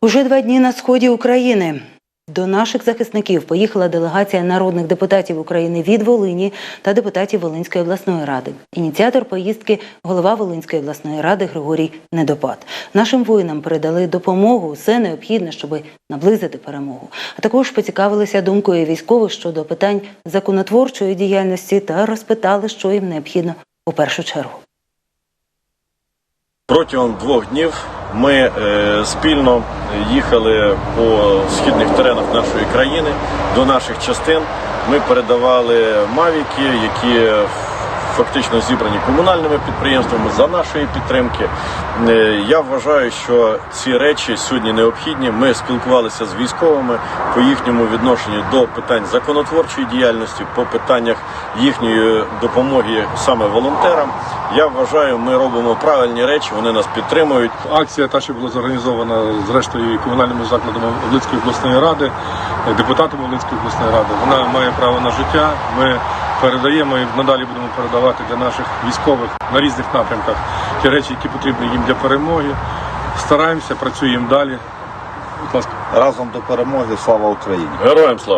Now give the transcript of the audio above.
Уже два дні на сході України. До наших захисників поїхала делегація народних депутатів України від Волині та депутатів Волинської обласної ради. Ініціатор поїздки голова Волинської обласної ради Григорій Недопад. Нашим воїнам передали допомогу, все необхідне, щоб наблизити перемогу. А також поцікавилися думкою військових щодо питань законотворчої діяльності та розпитали, що їм необхідно у першу чергу. Протягом двох днів ми е, спільно їхали по східних теренах нашої країни до наших частин. Ми передавали мавіки, які фактично зібрані комунальними підприємствами за нашої підтримки. Е, Я вважаю, що ці речі сьогодні необхідні. Ми спілкувалися з військовими по їхньому відношенню до питань законотворчої діяльності, по питаннях їхньої допомоги саме волонтерам. Я вважаю, ми робимо правильні речі. Вони нас підтримують. Акція та, що була зорганізована зрештою і комунальними закладами Волинської обласної ради, депутатами Волинської обласної ради, вона має право на життя. Ми передаємо і надалі будемо передавати для наших військових на різних напрямках ті речі, які потрібні їм для перемоги. Стараємося, працюємо далі. Будь ласка. разом до перемоги. Слава Україні! Героям слава!